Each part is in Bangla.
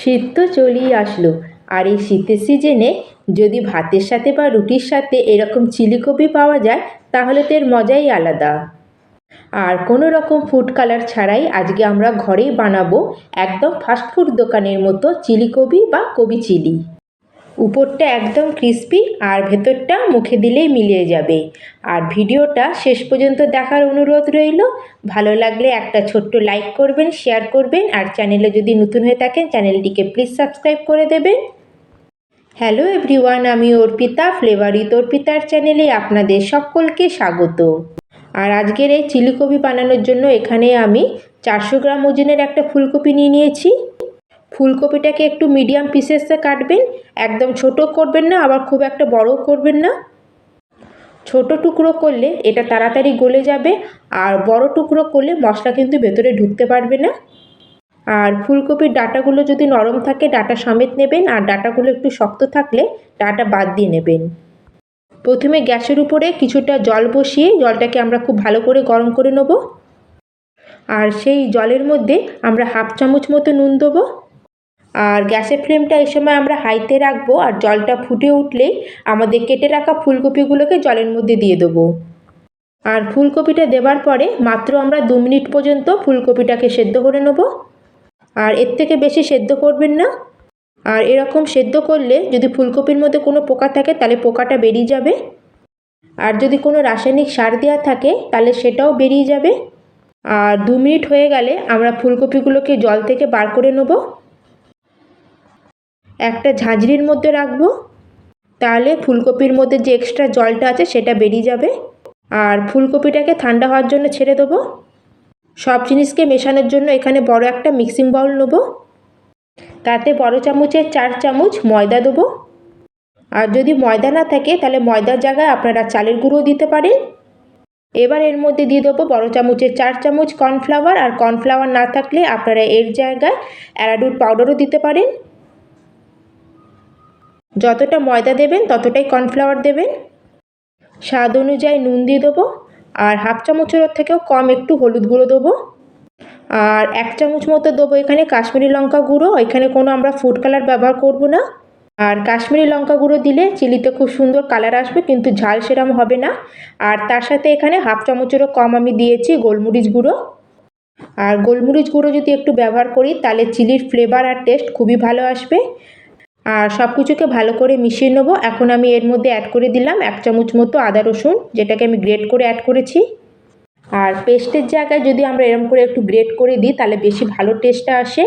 শীত তো চলেই আসলো। আর এই শীতের সিজনে যদি ভাতের সাথে বা রুটির সাথে এরকম চিলি কপি পাওয়া যায়, তাহলে তো এর মজাই আলাদা। আর কোনো রকম ফুড কালার ছাড়াই আজকে আমরা ঘরেই বানাবো একদম ফাস্টফুড দোকানের মতো চিলি কপি বা কবি চিলি। উপরটা একদম ক্রিস্পি আর ভেতরটা মুখে দিলেই মিলিয়ে যাবে। আর ভিডিওটা শেষ পর্যন্ত দেখার অনুরোধ রইল। ভালো লাগলে একটা ছোট্ট লাইক করবেন শেয়ার করবেন আর চ্যানেলে যদি নতুন হয়ে থাকেন চ্যানেলটিকে প্লিজ সাবস্ক্রাইব করে দেবেন। হ্যালো এভরিওয়ান আমি অর্পিতা ফ্লেভারিত অর্পিতার চ্যানেলে আপনাদের সকলকে স্বাগত। আর আজকের এই চিলি কপি বানানোর জন্য এখানে আমি চারশো গ্রাম ওজনের একটা ফুলকপি নিয়ে নিয়েছি। ফুলকপিটাকে একটু মিডিয়াম পিসেসে কাটবেন। একদম ছোট করবেন না, আবার খুব একটা বড়ও করবেন না। ছোট টুকরো করলে এটা তাড়াতাড়ি গলে যাবে, আর বড় টুকরো করলে মশলা কিন্তু ভেতরে ঢুকতে পারবে না। আর ফুলকপির ডাঁটাগুলো যদি নরম থাকে, ডাঁটা সমেত নেবেন, আর ডাঁটাগুলো একটু শক্ত থাকলে ডাঁটা বাদ দিয়ে নেবেন। প্রথমে গ্যাসের উপরে কিছুটা জল বসিয়ে জলটাকে আমরা খুব ভালো করে গরম করে নেব। আর সেই জলের মধ্যে আমরা হাফ চামচ মতো নুন দেবো। আর গ্যাসের ফ্লেমটা এই সময় আমরা হাইতে রাখব আর জলটা ফুটে উঠলেই আমাদের কেটে রাখা ফুলকপিগুলোকে জলের মধ্যে দিয়ে দেবো। আর ফুলকপিটা দেবার পরে মাত্র আমরা দু মিনিট পর্যন্ত ফুলকপিটাকে সেদ্ধ করে নেব। আর এর থেকে বেশি সেদ্ধ করবেন না। আর এরকম সেদ্ধ করলে যদি ফুলকপির মধ্যে কোনো পোকা থাকে তাহলে পোকাটা বেরিয়ে যাবে। আর যদি কোনো রাসায়নিক সার দেওয়া থাকে তাহলে সেটাও বেরিয়ে যাবে। আর দু মিনিট হয়ে গেলে আমরা ফুলকপিগুলোকে জল থেকে বার করে নেব। একটা ঝাঁঝরির মধ্যে রাখব। তাহলে ফুলকপির মধ্যে যে এক্সট্রা জলটা আছে সেটা বেরিয়ে যাবে। আর ফুলকপিটাকে ঠান্ডা হওয়ার জন্য ছেড়ে দেবো। সব জিনিসকে মেশানোর জন্য এখানে বড় একটা মিক্সিং বাউল নেব। তাতে বড় চামচের চার চামচ ময়দা দেবো। আর যদি ময়দা না থাকে, তাহলে ময়দার জায়গায় আপনারা চালের গুঁড়ো দিতে পারেন। এবার এর মধ্যে দিয়ে দেবো বড় চামচের চার চামচ কর্নফ্লাওয়ার আর কর্নফ্লাওয়ার না থাকলে আপনারা এর জায়গায় অ্যারাডুট পাউডারও দিতে পারেন। যতটা ময়দা দেবেন, ততটাই কর্নফ্লাওয়ার দেবেন। স্বাদ অনুযায়ী নুন দিয়ে দেবো, আর হাফ চামচের থেকেও কম একটু হলুদ গুঁড়ো দেবো। আর এক চামচ মতো দেবো এখানে কাশ্মীরি লঙ্কা গুঁড়ো, এখানে কোনো আমরা ফুড কালার ব্যবহার করব না। আর কাশ্মীরি লঙ্কা গুঁড়ো দিলে চিলিতে খুব সুন্দর কালার আসবে, কিন্তু ঝাল সেরম হবে না। আর তার সাথে এখানে হাফ চামচেরও কম আমি দিয়েছি গোলমরিচ গুঁড়ো। আর গোলমরিচ গুঁড়ো যদি একটু ব্যবহার করি, তাহলে চিলির ফ্লেভার আর টেস্ট খুবই ভালো আসবে। আর সব কিছুকে ভালো করে মিশিয়ে নেব। এখন আমি এর মধ্যে অ্যাড করে দিলাম এক চামচ মতো আদা রসুন, যেটাকে আমি গ্রেট করে অ্যাড করেছি। আর পেস্টের জায়গায় যদি আমরা এরম করে একটু গ্রেট করে দিই, তাহলে বেশি ভালো টেস্টটা আসে।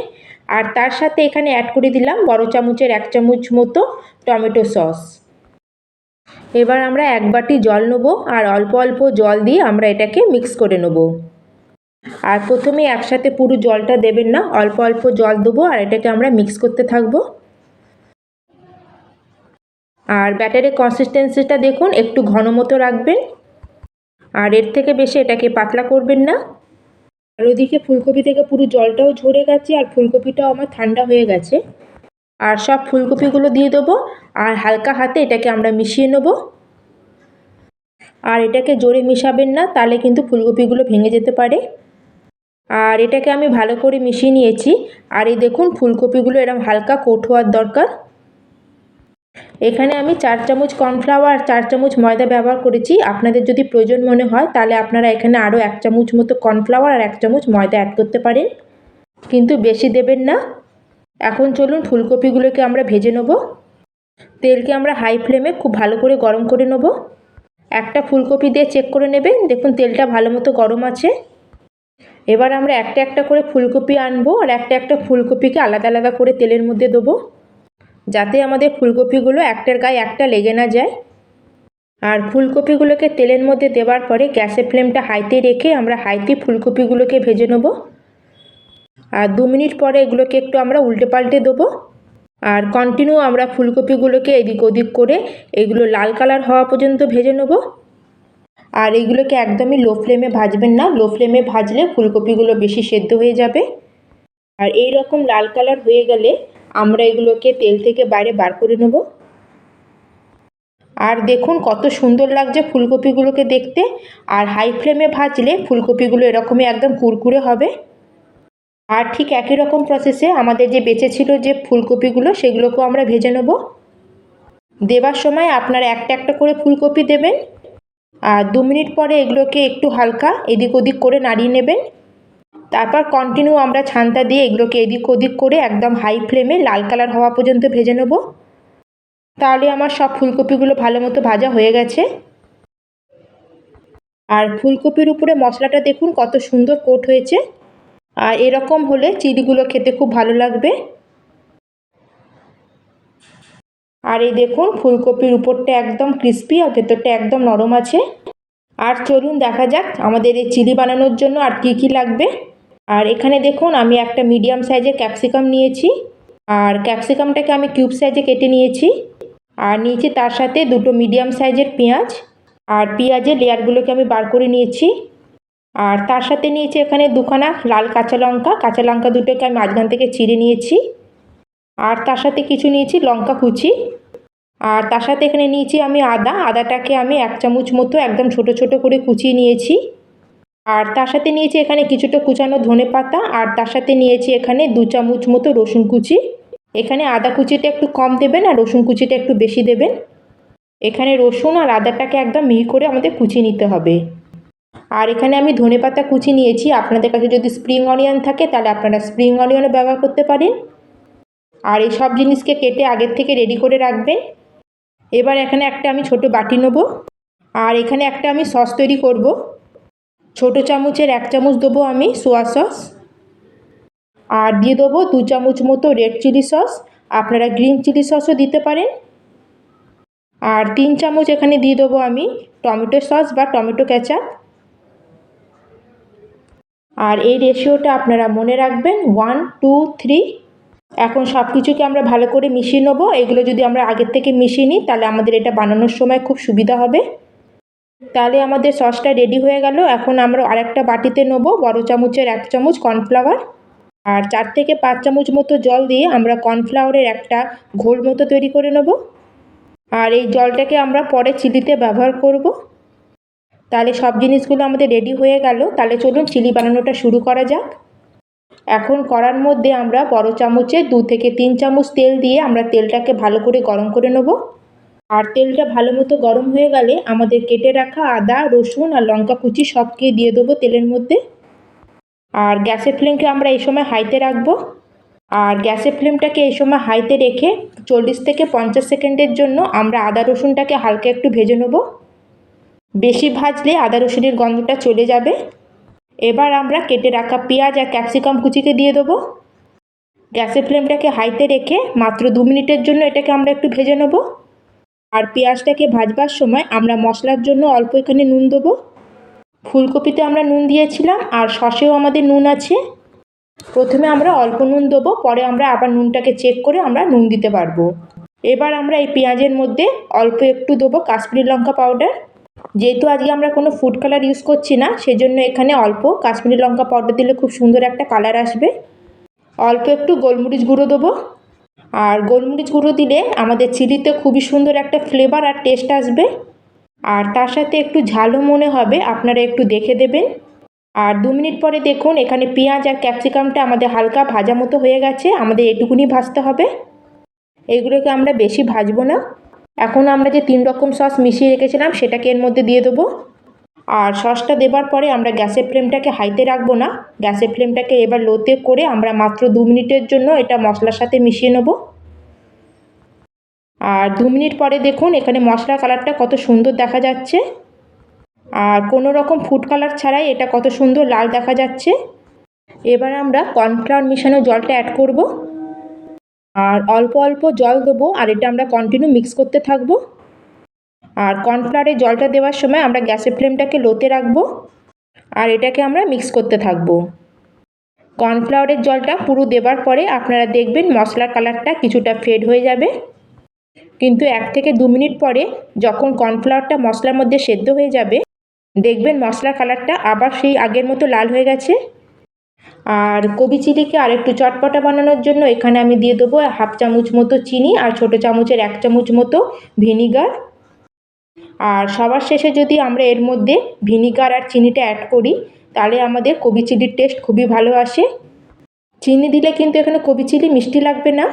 আর তার সাথে এখানে অ্যাড করে দিলাম বড় চামচের এক চামচ মতো টমেটো সস। এবার আমরা এক বাটি জল নেব আর অল্প অল্প জল দিয়ে আমরা এটাকে মিক্স করে নেব। আর প্রথমে একসাথে পুরো জলটা দেবেন না, অল্প অল্প জল দেবো আর এটাকে আমরা মিক্স করতে থাকব। আর ব্যাটারের কনসিস্টেন্সিটা দেখুন, একটু ঘন মতো রাখবেন। আর এর থেকে বেশি এটাকে পাতলা করবেন না। আর ওদিকে ফুলকপি থেকে পুরো জলটাও ঝরে গেছে, আর ফুলকপিটাও আমার ঠান্ডা হয়ে গেছে। আর সব ফুলকপিগুলো দিয়ে দেবো, আর হালকা হাতে এটাকে আমরা মিশিয়ে নেব। আর এটাকে জোরে মিশাবেন না, তাহলে কিন্তু ফুলকপিগুলো ভেঙে যেতে পারে। আর এটাকে আমি ভালো করে মিশিয়ে নিয়েছি। আর এই দেখুন, ফুলকপিগুলো এরকম হালকা কোট হওয়ার দরকার। এখানে আমি চার চামচ কর্নফ্লাওয়ার, চার চামচ ময়দা ব্যবহার করেছি। আপনাদের যদি প্রয়োজন মনে হয়, তাহলে আপনারা এখানে আরও এক চামচ মতো কর্নফ্লাওয়ার আর এক চামচ ময়দা অ্যাড করতে পারেন। কিন্তু বেশি দেবেন না। এখন চলুন ফুলকপিগুলোকে আমরা ভেজে নেব। তেলকে আমরা হাই ফ্লেমে খুব ভালো করে গরম করে নেব। একটা ফুলকপি দিয়ে চেক করে নেবেন। দেখুন তেলটা ভালো মতো গরম আছে। এবার আমরা একটা একটা করে ফুলকপি আনব আর একটা একটা ফুলকপিকে আলাদা আলাদা করে তেলের মধ্যে দেবো। যাতে আমাদের ফুলকপিগুলো একটার গায়ে একটা লেগে না যায়। আর ফুলকপিগুলোকে তেলের মধ্যে দেওয়ার পরে গ্যাসের ফ্লেমটা হাইতে রেখে আমরা হাইতে ফুলকপিগুলোকে ভেজে নেব। আর দু মিনিট পরে এগুলোকে একটু আমরা উল্টে পাল্টে দেবো। আর কন্টিনিউ আমরা ফুলকপিগুলোকে এদিক ওদিক করে এগুলো লাল কালার হওয়া পর্যন্ত ভেজে নেব। আর এগুলোকে একদমই লো ফ্লেমে ভাজবেন না লো ফ্লেমে ভাজলে ফুলকপিগুলো বেশি সেদ্ধ হয়ে যাবে। আর এই রকম লাল কালার হয়ে গেলে আমরা এগুলোকে তেল থেকে বাইরে বার করে নেব। আর দেখুন কত সুন্দর লাগছে ফুলকপিগুলোকে দেখতে। আর হাই ফ্লেমে ভাজলে ফুলকপিগুলো এরকমই একদম কুরকুরে হবে। আর ঠিক একই রকম প্রসেসে আমাদের যে বেঁচে ছিল যে ফুলকপিগুলো, সেগুলোকেও আমরা ভেজে নেব। দেবার সময় আপনারা একটা একটা করে ফুলকপি দেবেন। আর দু মিনিট পরে এগুলোকে একটু হালকা এদিক ওদিক করে নাড়িয়ে নেবেন। তারপর কন্টিনিউ আমরা ছানটা দিয়ে এগুলোকে এদিক ওদিক করে একদম হাই ফ্লেমে লাল কালার হওয়া পর্যন্ত ভেজে নেব। তাহলে আমার সব ফুলকপিগুলো ভালো মতো ভাজা হয়ে গেছে। আর ফুলকপির উপরে মশলাটা দেখুন কত সুন্দর কোট হয়েছে। আর এরকম হলে চিলিগুলো খেতে খুব ভালো লাগবে। আর এই দেখুন ফুলকপির উপরটা একদম ক্রিস্পি আর ভেতরটা একদম নরম আছে। আর চলুন দেখা যাক আমাদের এই চিলি বানানোর জন্য আর কী কী লাগবে। আর এখানে দেখুন, আমি একটা মিডিয়াম সাইজের ক্যাপসিকাম নিয়েছি। আর ক্যাপসিকামটাকে আমি কিউব সাইজে কেটে নিয়েছি। আর নিয়েছি তার সাথে দুটো মিডিয়াম সাইজের পেঁয়াজ। আর পেঁয়াজের লেয়ারগুলোকে আমি বার করে নিয়েছি। আর তার সাথে নিয়েছি এখানে দুখানা লাল কাঁচা লঙ্কা। কাঁচা লঙ্কা দুটোকে আমি মাঝখান থেকে চিড়ে নিয়েছি। আর তার সাথে কিছু নিয়েছি লঙ্কা কুচি। আর তার সাথে এখানে নিয়েছি আমি আদা। আদাটাকে আমি এক চামচ মতো একদম ছোট ছোট করে কুচিয়ে নিয়েছি। আর তার সাথে নিয়েছি এখানে কিছুটা কুচানো ধনে পাতা, আর তার সাথে নিয়েছি এখানে দু চামচ মতো রসুন কুচি। এখানে আদা কুচিটা একটু কম দেবেন আর রসুন কুচিটা একটু বেশি দেবেন। এখানে রসুন আর আদাটাকে একদম মিহি করে আমাদের কুচিয়ে নিতে হবে। আর এখানে আমি ধনে পাতা কুচি নিয়েছি। আপনাদের কাছে যদি স্প্রিং অনিয়ন থাকে, তাহলে আপনারা স্প্রিং অনিয়নও ব্যবহার করতে পারেন। আর এই সব জিনিসকে কেটে আগের থেকে রেডি করে রাখবেন। এবার এখানে একটা আমি ছোট বাটি নেব। আর এখানে একটা আমি সস তৈরি করব। ছোট চামচের এক চামচ দেবো আমি সোয়া সস। আর দিয়ে দেবো দু চামচ মতো রেড চিলি সস। আপনারা গ্রিন চিলি সসও দিতে পারেন। আর তিন চামচ এখানে দিয়ে দেবো আমি টমেটো সস বা টমেটো কেচাপ। আর এই রেশিওটা আপনারা মনে রাখবেন, ওয়ান, টু, থ্রি। এখন সব কিছুকে আমরা ভালো করে মিশিয়ে নেব। এগুলো যদি আমরা আগের থেকে মিশিয়ে নিই, তাহলে আমাদের এটা বানানোর সময় খুব সুবিধা হবে। তাহলে আমাদের সসটা রেডি হয়ে গেল। এখন আমরা আরেকটা বাটিতে নেব। বড় চামচের এক চামচ কর্নফ্লাওয়ার আর চার থেকে পাঁচ চামচ মতো জল দিয়ে আমরা কর্নফ্লাওয়ারের একটা ঘোল মতো তৈরি করে নেব। আর এই জলটাকে আমরা পরে চিলিতে ব্যবহার করব। তাহলে সব জিনিসগুলো আমাদের রেডি হয়ে গেল। তাহলে চলুন চিলি বানানোটা শুরু করা যাক। এখন কড়ার মধ্যে আমরা বড় চামচে দু থেকে তিন চামচ তেল দিয়ে আমরা তেলটাকে ভালো করে গরম করে নেব। আর তেলটা ভালো মতো গরম হয়ে গেলে আমাদের কেটে রাখা আদা, রসুন আর লঙ্কা কুচি সবকে দিয়ে দেবো তেলের মধ্যে। আর গ্যাসের ফ্লেমকে আমরা এই সময় হাইতে রাখব। আর গ্যাসের ফ্লেমটাকে এই সময় হাইতে রেখে চল্লিশ থেকে পঞ্চাশ সেকেন্ডের জন্য আমরা আদা, রসুনটাকে হালকা একটু ভেজে নেব। বেশি ভাজলে আদা, রসুনের গন্ধটা চলে যাবে। এবার আমরা কেটে রাখা পেঁয়াজ আর ক্যাপসিকাম কুচিকে দিয়ে দেবো। গ্যাসের ফ্লেমটাকে হাইতে রেখে মাত্র দু মিনিটের জন্য এটাকে আমরা একটু ভেজে নেব। আর পেঁয়াজটাকে ভাজবার সময় আমরা মশলার জন্য অল্প এখানে নুন দেবো। ফুলকপিতে আমরা নুন দিয়েছিলাম আর সসেও আমাদের নুন আছে। প্রথমে আমরা অল্প নুন দেবো, পরে আমরা আবার নুনটাকে চেক করে আমরা নুন দিতে পারব। এবার আমরা এই পেঁয়াজের মধ্যে অল্প একটু দেবো কাশ্মীরি লঙ্কা পাউডার যেহেতু আজকে আমরা কোনো ফুড কালার ইউজ করছি না, সেজন্য এখানে অল্প কাশ্মীরি লঙ্কা পাউডার দিলে খুব সুন্দর একটা কালার আসবে। অল্প একটু গোলমরিচ গুঁড়ো দেবো। আর গোলমরিচ গুঁড়ো দিলে আমাদের চিলিতে খুবই সুন্দর একটা ফ্লেভার আর টেস্ট আসবে। আর তার সাথে একটু ঝালও মনে হবে, আপনারা একটু দেখে দেবেন। আর দু মিনিট পরে দেখুন, এখানে পেঁয়াজ আর ক্যাপসিকামটা আমাদের হালকা ভাজা মতো হয়ে গেছে, আমাদের এটুকুনি ভাজতে হবে। এগুলোকে আমরা বেশি ভাজবো না। এখন আমরা যে তিন রকম সস মিশিয়ে রেখেছিলাম, সেটাকে এর মধ্যে দিয়ে দেবো। আর সসটা দেবার পরে আমরা গ্যাসের ফ্লেমটাকে হাইতে রাখব না। গ্যাসের ফ্লেমটাকে এবার লোতে করে আমরা মাত্র দু মিনিটের জন্য এটা মশলার সাথে মিশিয়ে নেব। আর দু মিনিট পরে দেখুন, এখানে মশলার কালারটা কত সুন্দর দেখা যাচ্ছে। আর কোনো রকম ফুড কালার ছাড়াই এটা কত সুন্দর লাল দেখা যাচ্ছে। এবার আমরা কর্নফ্লাওয়ার মিশানো জলটা অ্যাড করব। আর অল্প অল্প জল দেবো, আর এটা আমরা কন্টিনিউ মিক্স করতে থাকব। আর কর্নফ্লাওয়ারের জলটা দেওয়ার সময় আমরা গ্যাসের ফ্লেমটাকে লোতে রাখব। আর এটাকে আমরা মিক্স করতে থাকব। কর্নফ্লাওয়ারের জলটা পুরো দেবার পরে আপনারা দেখবেন মশলার কালারটা কিছুটা ফেড হয়ে যাবে। কিন্তু এক থেকে দু মিনিট পরে যখন কর্নফ্লাওয়ারটা মশলার মধ্যে সেদ্ধ হয়ে যাবে, দেখবেন মশলার কালারটা আবার সেই আগের মতো লাল হয়ে গেছে। আর কবি চিলিকে আর একটু চটপটা বানানোর জন্য এখানে আমি দিয়ে দেবো হাফ চামচ মতো চিনি আর ছোটো চামচের এক চামচ মতো ভিনিগার। আর সবার শেষে যদি আমরা এর মধ্যে ভিনিগার আর চিনিটা অ্যাড করি, তাহলে আমাদের কবি চিলির টেস্ট খুবই ভালো আসে। চিনি দিলে কিন্তু এখানে কবি চিলি মিষ্টি লাগবে না।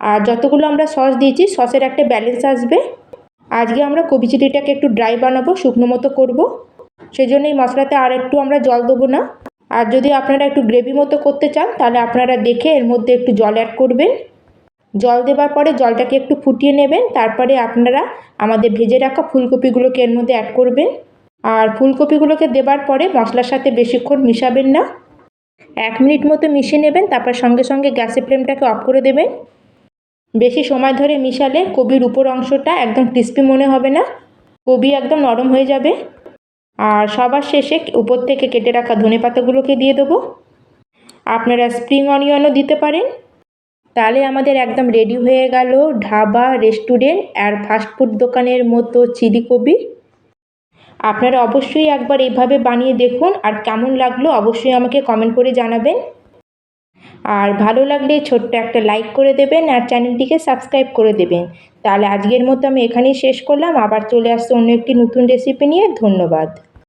আর যতগুলো আমরা সস দিয়েছি, সসের একটা ব্যালেন্স আসবে। আজকে আমরা কবি চিলিটাকে একটু ড্রাই বানাবো, শুকনো মতো করব। সেই জন্য এই মশলাতে আর একটু আমরা জল দেবো না। আর যদি আপনারা একটু গ্রেভি মতো করতে চান, তাহলে আপনারা দেখে এর মধ্যে একটু জল অ্যাড করবেন। জল দেওয়ার পরে জলটাকে একটু ফুটিয়ে নেবেন, তারপরে আপনারা আমাদের ভেজে রাখা ফুলকপিগুলোকে এর মধ্যে অ্যাড করবেন। আর ফুলকপিগুলোকে দেবার পরে মশলার সাথে বেশিক্ষণ মিশাবেন না। এক মিনিট মতো মিশিয়ে নেবেন, তারপর সঙ্গে সঙ্গে গ্যাসের ফ্লেমটাকে অফ করে দেবেন। বেশি সময় ধরে মিশালে কবির উপর অংশটা একদম ক্রিস্পি মনে হবে না? কবি একদম নরম হয়ে যাবে? আর সবার শেষে উপর থেকে কেটে রাখা ধনে পাতাগুলোকে দিয়ে দেবো। আপনারা স্প্রিং অনিয়নও দিতে পারেন। তাহলে আমাদের একদম রেডি হয়ে গেল ঢাবা রেস্টুরেন্ট আর ফাস্টফুড দোকানের মতো চিলি কবি। আপনারা অবশ্যই একবার এইভাবে বানিয়ে দেখুন আর কেমন লাগল অবশ্যই আমাকে কমেন্ট করে জানাবেন। আর ভালো লাগলে ছোট্ট একটা লাইক করে দেবেন আর চ্যানেলটিকে সাবস্ক্রাইব করে দেবেন। তাহলে আজকের মতো আমি এখানেই শেষ করলাম। আবার চলে আসছে অন্য একটি নতুন রেসিপি নিয়ে। ধন্যবাদ।